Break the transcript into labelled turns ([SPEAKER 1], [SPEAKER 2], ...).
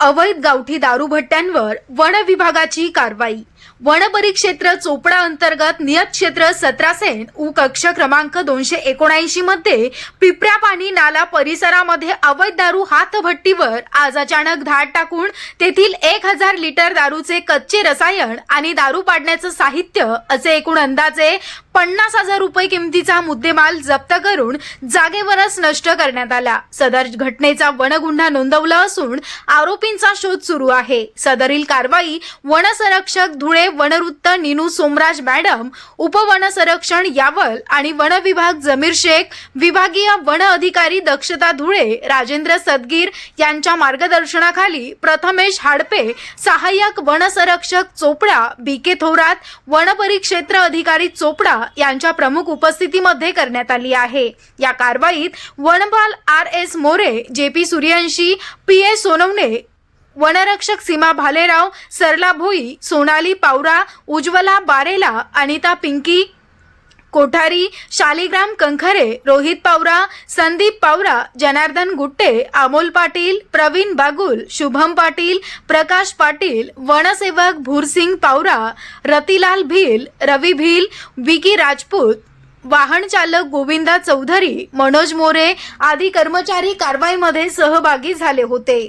[SPEAKER 1] अवैध गावठी दारूभट्ट्यांवर वन विभागाची कारवाई वन परिक्षेत्र चोपडा अंतर्गत नियत क्षेत्र सतरा सेन उ कक्ष क्रमांक दोनशे एकोणऐंशी मध्ये पिपऱ्या पाणी नाला परिसरामध्ये अवैध दारू हातभट्टीवर आज अचानक धाड टाकून तेथील एक हजार लिटर दारूचे कच्चे रसायन आणि दारू पाडण्याचं साहित्य असे एकूण अंदाजे पन्नास हजार रुपये किमतीचा मुद्देमाल जप्त करून जागेवरच नष्ट करण्यात आला. सदर घटनेचा वनगुन्हा नोंदवला असून आरोपींचा शोध सुरू आहे. सदरील कारवाई वनसंरक्षक धुळे वनवृत्त निनू सोमराज मॅडम उपवनसंरक्षण यावल आणि वन विभाग जमीर शेख विभागीय वन अधिकारी दक्षता धुळे राजेंद्र सदगीर यांच्या मार्गदर्शनाखाली प्रथमेश हाडपे सहाय्यक वन संरक्षक चोपडा बी के थोरात वन परिक्षेत्र अधिकारी चोपडा यांच्या प्रमुख उपस्थितीमध्ये करण्यात आली आहे. या कारवाईत वनपाल R S More J P Suryavanshi P A Sonawane वनरक्षक सीमा भालेराव सरला भोई सोनाली पावरा उज्ज्वला बारेला अनिता पिंकी कोठारी शालिग्राम कंखरे रोहित पावरा संदीप पावरा जनार्दन गुट्टे अमोल पाटील प्रवीण बागुल शुभम पाटील प्रकाश पाटील वनसेवक भूरसिंग पावरा रतिलाल भील रवी भील विकी राजपूत वाहन चालक गोविंदा चौधरी मनोज मोरे आदी कर्मचारी कारवाईमध्ये सहभागी झाले होते.